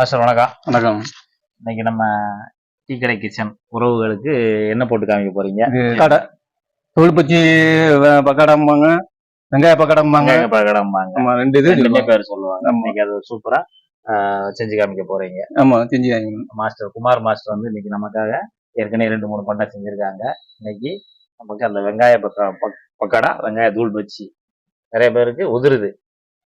Master வணக்கம். வணக்கம். இன்னைக்கு நம்ம டீ கடை கிச்சன் உறவுகளுக்கு என்ன போட்டு காமிக்க போறீங்க? கடை. தோல் பச்சி வ- பக்கோடாம்பாங்க வெங்காய பக்கோடாம்பாங்க வெங்காய பக்கோடாம்பாங்க. ரெண்டு இது ரெண்டுமே. பேர் சொல்லுவாங்க. இன்னைக்கு அது சூப்பரா செஞ்சு காமிக்க போறீங்க. ஆமா செஞ்சு மாஸ்டர் குமார் மாஸ்டர் வந்து இன்னைக்கு நமக்காக ஏற்கனவே ரெண்டு மூணு பண்டா செஞ்சிருக்காங்க. இன்னைக்கு நமக்கு அந்த வெங்காய பக்கா பக்- பக்கோடா வெங்காய தூள் பச்சி. நிறைய பேருக்கு உதிருது.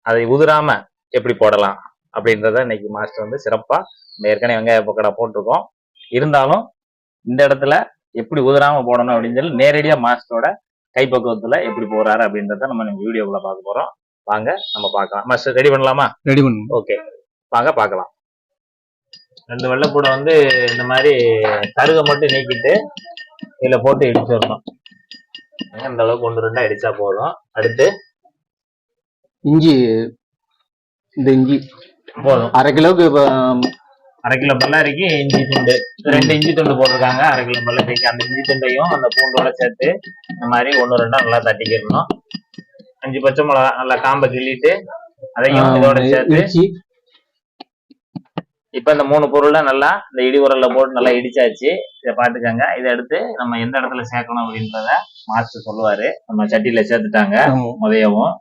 அதை உதிராம எப்படி போடலாம்? அப்படின்றத இன்னைக்கு மாஸ்டர் வந்து சிறப்பா நம்ம ஏற்கனவே வெங்காய பக்கோடா போட்டிருக்கோம். இருந்தாலும் இந்த இடத்துல எப்படி உதிராம போடணும் அப்படின்னு சொல்லி நேரடியா மாஸ்டரோட கைப்பக்குவத்துல எப்படி போறாரு அப்படின்றத நம்ம இந்த வீடியோக்குள்ள பார்க்க போறோம். வாங்க நம்ம பார்க்கலாம். மாஸ்டர் ரெடி பண்ணலாமா? ரெடி பண்ணணும். ஓகே வாங்க பார்க்கலாம். ரெண்டு வெள்ளைப்பூடை வந்து இந்த மாதிரி கருகை மட்டும் நீக்கிட்டு இதுல போட்டு இடிச்சு வரணும். இந்த அளவுக்கு ஒன்று ரெண்டா இடிச்சா போதும். அடுத்து இஞ்சி இந்த இஞ்சி. போதும். அரை ஆம், அரை கிலோ பல்லாரிக்கு இஞ்சி துண்டு. ரெண்டு இஞ்சி துண்டு போட்டிருக்காங்க. அரை கிலோ பல்லாரிக்கு அந்த இஞ்சி துண்டையும் அந்த பூண்டோட சேர்த்து இந்த மாதிரி ஒன்று ரெண்டா நல்லா தட்டிக்கிடணும். அஞ்சு பச்சை மிளகா நல்லா காம்பை கிள்ளிட்டு அதையும் இதோட சேர்த்து இப்ப இந்த மூணு பொருளை நல்லா இந்த இடி உரல்ல போட்டு நல்லா இடிச்சாச்சு. இதை பாத்துக்கங்க இதை எடுத்து நம்ம எந்த இடத்துல சேர்க்கணும் அப்படின்றத மாஸ்டர் சொல்லுவாரு. நம்ம சட்டியில சேர்த்துட்டாங்க. ஆமா. உதயவும்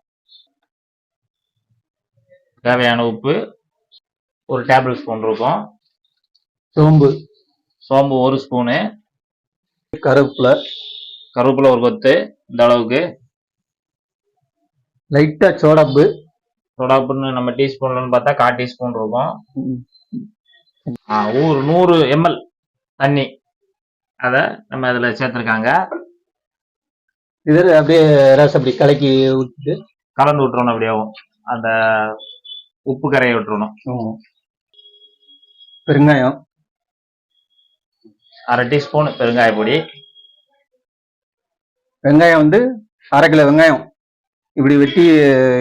தேவையான உப்பு ஒரு டேபிள் ஸ்பூன் இருக்கும். சோம்பு. சோம்பு ஒரு ஸ்பூனு கருவேப்பிலை. கருவேப்பிலை ஒரு கொத்து இந்த அளவுக்கு. லைட்டா சோடாப்பு. சோடாப்புன்னு நம்ம டீஸ்பூன்லன்னு பார்த்தா கால் டீஸ்பூன் இருக்கும். ஒரு நூறு எம்எல் தண்ணி. அதை நம்ம அதுல சேர்த்துருக்காங்க. இது அப்படியே ரசம் அப்படி கலக்கி ஊற்றிட்டு கலந்து விட்டுறணும் அப்படியேவும் அந்த உப்பு கரையை விட்டுறணும். பெருங்காயம். அரை டீஸ்பூன் பெருங்காய பொடி. வெங்காயம் வந்து அரை கிலோ வெங்காயம். இப்படி வெட்டி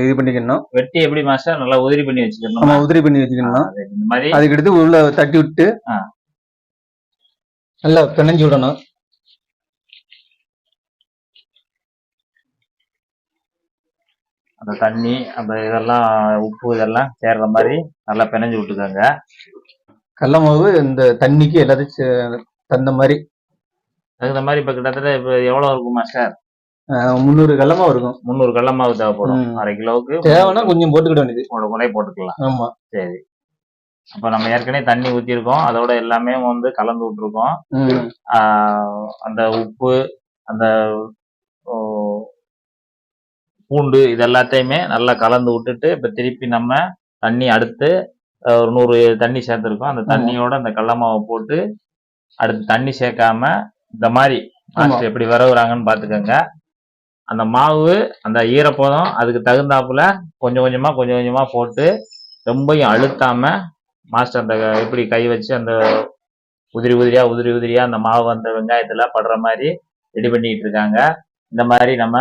இது பண்ணிக்கணும். வெட்டி எப்படி மாஸ்டர் நல்லா உதிரி பண்ணி வச்சுக்கணும்? நம்ம உதிரி பண்ணி வச்சுக்கணும். இந்த மாதிரி. அதுக்கு எடுத்து உள்ள தட்டி விட்டு. நல்லா பிணைஞ்சு விடணும். அந்த தண்ணி அந்த இதெல்லாம் உப்பு இதெல்லாம் சேர்ற மாதிரி நல்லா பிணைஞ்சு விட்டுக்கோங்க. கடல மாவு இந்த தண்ணிக்கு எல்லாத்தையும் தகுந்த மாதிரி. தகுந்த மாதிரி இப்ப கிட்டத்தட்ட இப்ப எவ்வளவு இருக்கும் மாஸ்டர் அஹ், முந்நூறு கடல மாவு இருக்கும். முந்நூறு கடல மாவு தேவைப்படும். அரை கிலோவுக்கு தேவைன்னா கொஞ்சம் போட்டுக்கிட வேண்டியது. ஒரு குறை போட்டுக்கலாம். ஆமா. சரி. அப்ப நம்ம ஏற்கனவே தண்ணி ஊத்திருக்கோம். அதோட எல்லாமே வந்து கலந்து விட்டுருக்கோம். அந்த உப்பு அந்த பூண்டு இது எல்லாத்தையுமே நல்லா கலந்து விட்டுட்டு இப்ப திருப்பி நம்ம தண்ணி அடுத்து ஒரு நூறு தண்ணி சேர்த்துருக்கோம் அந்த. தண்ணியோட அந்த கடல மாவை போட்டு அடுத்து தண்ணி சேர்க்காம இந்த மாதிரி. மாஸ்டர் எப்படி விரவுறாங்கன்னு பாத்துக்கோங்க அந்த மாவு அந்த ஈரப்பதம் அதுக்கு தகுந்தாப்புல கொஞ்சம் கொஞ்சமா கொஞ்சம் கொஞ்சமா போட்டு ரொம்பயும் அழுத்தாம மாஸ்டர் அந்த எப்படி கை வச்சு அந்த உதிரி உதிரியா உதிரி உதிரியா அந்த மாவு அந்த வெங்காயத்துல படுற மாதிரி ரெடி பண்ணிட்டு இருக்காங்க இந்த மாதிரி நம்ம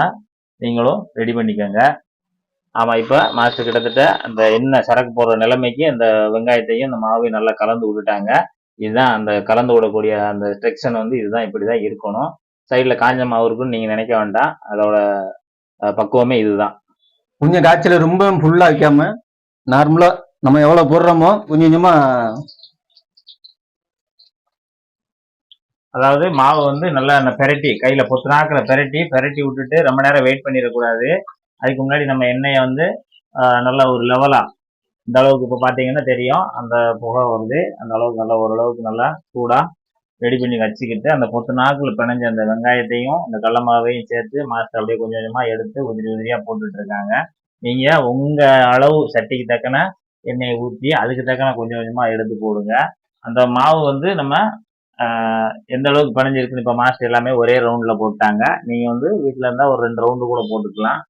நீங்களும் ரெடி பண்ணிக்கோங்க ஆமா இப்ப மாஸ்டர் கிட்டத்தட்ட அந்த எண்ணெய் சரக்கு போடுற நிலைமைக்கு அந்த வெங்காயத்தையும் இந்த மாவையும் நல்லா கலந்து விட்டுட்டாங்க. இதுதான் அந்த கலந்து விடக்கூடிய அந்த செக்ஷன் வந்து இதுதான் இப்படிதான் இருக்கணும். சைடுல காஞ்ச மாவு இருக்குன்னு நீங்க நினைக்க வேண்டாம். அதோட பக்குவமே இதுதான். கொஞ்சம் காய்ச்சல ரொம்ப ஃபுல்லா வைக்காம நார்மலா நம்ம எவ்வளவு போடுறோமோ கொஞ்சம் கொஞ்சமா அதாவது மாவு வந்து நல்லா பெரட்டி கையில பொத்துனாக்கில் பெரட்டி பெரட்டி விட்டுட்டு ரொம்ப நேரம் வெயிட் பண்ணிடக்கூடாது. அதுக்கு முன்னாடி நம்ம எண்ணெயை வந்து நல்ல நல்லா ஒரு லெவலாக இந்த அளவுக்கு இப்போ பார்த்தீங்கன்னா தெரியும். அந்த புகை வந்து அந்த அளவுக்கு நல்லா ஓரளவுக்கு நல்லா சூடாக ரெடி பண்ணி வச்சுக்கிட்டு அந்த பொத்து நாக்கில் பிணைஞ்ச அந்த வெங்காயத்தையும் அந்த கடல மாவையும் சேர்த்து மாஸ்டர் அப்படியே கொஞ்சம் கொஞ்சமாக எடுத்து உதிரி உதிரியாக போட்டுட்ருக்காங்க. நீங்கள் உங்கள் அளவு சட்டிக்கு தக்கன எண்ணெயை ஊற்றி அதுக்கு தக்கன கொஞ்சம் கொஞ்சமாக எடுத்து போடுங்க. அந்த மாவு வந்து நம்ம எந்த அளவுக்கு பிணைஞ்சிருக்குன்னு இப்போ மாஸ்டர் எல்லாமே ஒரே ரவுண்டில் போட்டாங்க. நீங்கள் வந்து வீட்டில் இருந்தால் ஒரு ரெண்டு ரவுண்டு கூட போட்டுக்கலாம்.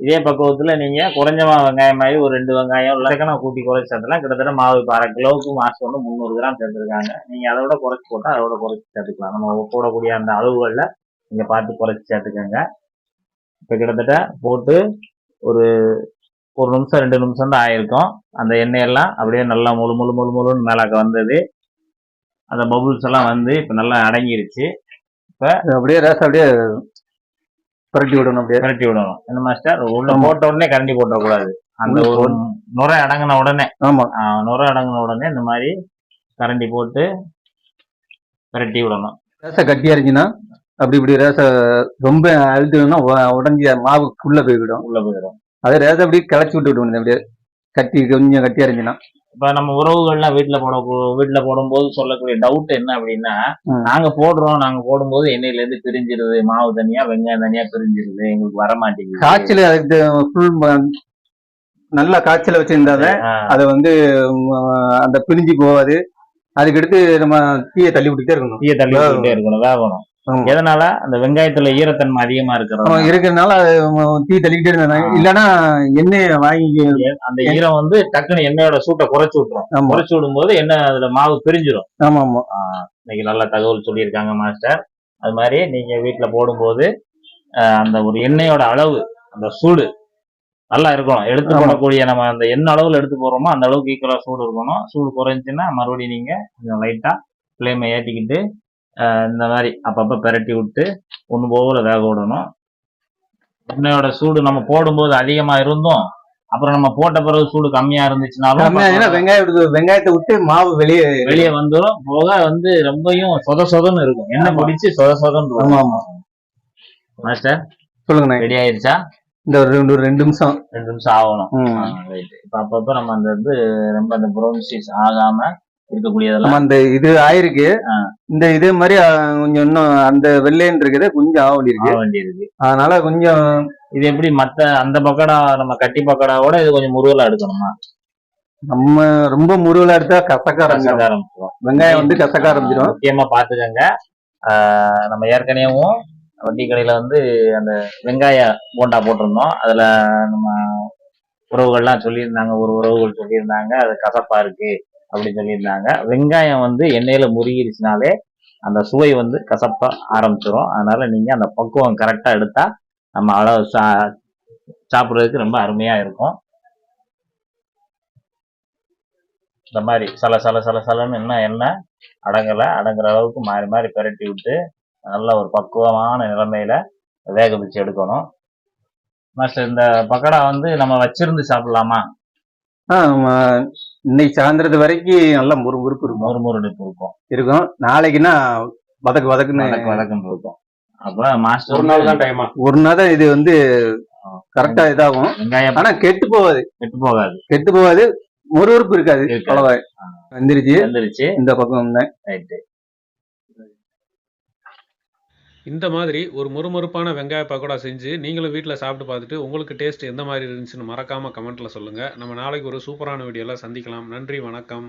இதே பக்குவத்துல நீங்க குறைஞ்ச மா- வெங்காயம் மாதிரி ஒரு ரெண்டு வெங்காயம் இலக்கணா கூட்டி குறைச்சி சேர்த்துலாம் கிட்டத்தட்ட மாவு இப்போ அரை கிலோவுக்கு மாசம் வந்து முந்நூறு கிராம் சேர்த்துருக்காங்க. நீங்க விட குறைச்சி போட்டா அதோட குறைச்சி சேர்த்துக்கலாம். நம்ம போடக்கூடிய அந்த அளவுகளில் நீங்க பார்த்து குறைச்சி சேர்த்துக்கோங்க. இப்போ கிட்டத்தட்ட போட்டு ஒரு ஒரு நிமிஷம் ரெண்டு நிமிஷம் தான் ஆயிருக்கும். அந்த எண்ணெயெல்லாம் அப்படியே நல்லா முழு முழு முழு முழுன்னு மேலாக்க வந்தது. அந்த பபுள்ஸ் எல்லாம் வந்து இப்போ நல்லா அடங்கிருச்சு. அப்படியே ரேஸ் அப்படியே புரட்டி விடணும் அப்படியே? கரட்டி விடணும். என்ன மாஸ்டர் உள்ள. போட்ட உடனே கரண்டி போட்டக்கூடாது. அந்த ஒரு நுரை அடங்கின உடனே. ஆமா. நுரை அடங்கின உடனே இந்த மாதிரி கரண்டி போட்டு பிரட்டி விடணும். ரேசை கட்டியா இருந்துச்சுன்னா அப்படி இப்படி ரேசை ரொம்ப அழுத்துனா உடஞ்சி மாவு உள்ள போய்விடும். உள்ள போயிடும். அதே ரேசை அப்படியே கிளச்சி விட்டு விட்டு அப்படியே கட்டி கொஞ்சம் கட்டியா இருந்துச்சுன்னா இப்ப நம்ம உறவுகள்லாம் வீட்டுல போட வீட்டுல போடும்போது சொல்லக்கூடிய டவுட் என்ன அப்படின்னா. நாங்க போடுறோம் நாங்க போடும்போது எண்ணெயில இருந்து பிரிஞ்சிருது மாவு தனியா வெங்காயம் தனியா பிரிஞ்சிருது எங்களுக்கு வர மாட்டேங்குது. காய்ச்சல் அதுக்கு ஃபுல் நல்லா காய்ச்சல வச்சிருந்தாதான் ஆஹ் அதை வந்து அந்த பிரிஞ்சு போகாது. அதுக்கடுத்து நம்ம தீயை தள்ளி விட்டுட்டே இருக்கணும். தீய தள்ளி விட்டுட்டே இருக்கணும் வேகணும். எதனால? அந்த வெங்காயத்துல ஈரத்தன்மை அதிகமா ஆமா, இருக்கிறது இருக்கிறதுனால தீ தள்ளிக்கிட்டே இருந்தாங்க. இல்லைன்னா எண்ணெயை வாங்கி அந்த ஈரம் வந்து டக்குன்னு எண்ணெயோட சூட்டை குறைச்சு விட்டுரும். குறைச்சு விடும்போது எண்ணெய் அதுல மாவு பிரிஞ்சிடும் ஆமா ஆமா. இன்னைக்கு நல்ல தகவல் சொல்லியிருக்காங்க மாஸ்டர். அது மாதிரி நீங்க வீட்டுல போடும்போது அந்த ஒரு எண்ணெயோட அளவு அந்த சூடு நல்லா இருக்கணும். எடுத்து. போடக்கூடிய நம்ம அந்த என்ன அளவுல எடுத்து போடுறோமோ அந்த அளவுக்கு ஈக்குவலா சூடு இருக்கணும். சூடு குறைஞ்சுன்னா மறுபடியும் நீங்க கொஞ்சம் லைட்டா ஃப்ளேமை ஏற்றிக்கிட்டு இந்த மாதிரி அப்பப்ப பெரட்டி விட்டு ஒன்று போகல வேக விடணும். எண்ணெயோட சூடு நம்ம போடும்போது அதிகமா இருந்தும் அப்புறம் நம்ம போட்ட பிறகு சூடு கம்மியா இருந்துச்சுனாலும் வெங்காயம் வெங்காயத்தை விட்டு மாவு வெளியே வெளியே வந்துடும் போக வந்து ரொம்பவும் சொத சொதன்னு இருக்கும். எண்ணெய். பிடிச்சி சொத சொதன்னு மாஸ்டர் சொல்லுங்கண்ணே ரெடி ஆயிருச்சா? இந்த ஒரு ரெண்டு ரெண்டு நிமிஷம். ரெண்டு நிமிஷம் ஆகணும். இப்போ அப்பப்போ நம்ம அந்த வந்து ரொம்ப அந்த ப்ரௌன் சீஸ் ஆகாம இருக்கக்கூடியதெல்லாம் அந்த இது ஆயிருக்கு. இந்த இதே மாதிரி கொஞ்சம் இன்னும் அந்த வெள்ளைன்னு இருக்கிறது கொஞ்சம் ஆக வேண்டியிருக்கு. ஆக வேண்டியிருக்கு. அதனால கொஞ்சம் இது எப்படி மத்த அந்த பக்கடா நம்ம கட்டி பக்கடாவோட இது கொஞ்சம் முருகலா எடுக்கணுமா? நம்ம ரொம்ப முருகலா எடுத்தா கசக்க ஆரம்பிச்சிடும் ஆரம்பிச்சிடும் வெங்காயம் வந்து கசக்க ஆரம்பிச்சிடும் முக்கியமா பாத்துக்கங்க ஆஹ் நம்ம ஏற்கனவும் வட்டி கடையில வந்து அந்த வெங்காய போண்டா போட்டிருந்தோம். அதுல நம்ம உறவுகள்லாம் சொல்லியிருந்தாங்க ஒரு உறவுகள் சொல்லியிருந்தாங்க அது கசப்பா இருக்கு. அப்படி சொல்லியிருந்தாங்க. வெங்காயம் வந்து எண்ணெயில் முருகிருச்சுனாலே அந்த சுவை வந்து கசப்பாக ஆரம்பிச்சிடும் அதனால நீங்க அந்த பக்குவம் கரெக்டா எடுத்தா நம்ம அளவு சா சாப்பிட்றதுக்கு ரொம்ப அருமையா இருக்கும். இந்த மாதிரி சல சல சல சலன்னு இன்னும் எண்ணெய் அடங்கலை அடங்குற அளவுக்கு மாறி மாறி பெரட்டி விட்டு நல்ல ஒரு பக்குவமான நிலைமையில வேக வச்சு எடுக்கணும். மாஸ்டர் இந்த பக்கோடா வந்து நம்ம வச்சிருந்து சாப்பிடலாமா? இன்னைக்கு சாயந்தரத்து வரைக்கும் நல்லா முறு முறுப்பு இருக்கும். மொறு மொறுடிப்பு இருக்கும். இருக்கும். நாளைக்குன்னா வதக்கு வதக்குன்னு வதக்கு வதக்குன்னு இருக்கும். அப்ப மாஸ்டர் ஒரு நாள் தான் டைமா ஒரு நாள் தான் இது வந்து கரெக்டா இதாகும். வெங்காயம் ஆனா கெட்டு போகாது. கெட்டு போகாது. கெட்டு போகாது. முறுமுறுப்பு இருக்காது. இருக்காது. அவ்வளவா வந்துருச்சு. வந்துருச்சு. இந்த பக்கம் தான் ரைட்டு. இந்த மாதிரி ஒரு முறுமுறுப்பான வெங்காய பக்கோடா செஞ்சு நீங்களும் வீட்டில் சாப்பிட்டு பார்த்துட்டு உங்களுக்கு டேஸ்ட் எந்த மாதிரி இருந்துச்சுன்னு மறக்காமல் கமெண்ட்டில் சொல்லுங்கள் நம்ம நாளைக்கு ஒரு சூப்பரான வீடியோவில் சந்திக்கலாம். நன்றி வணக்கம்.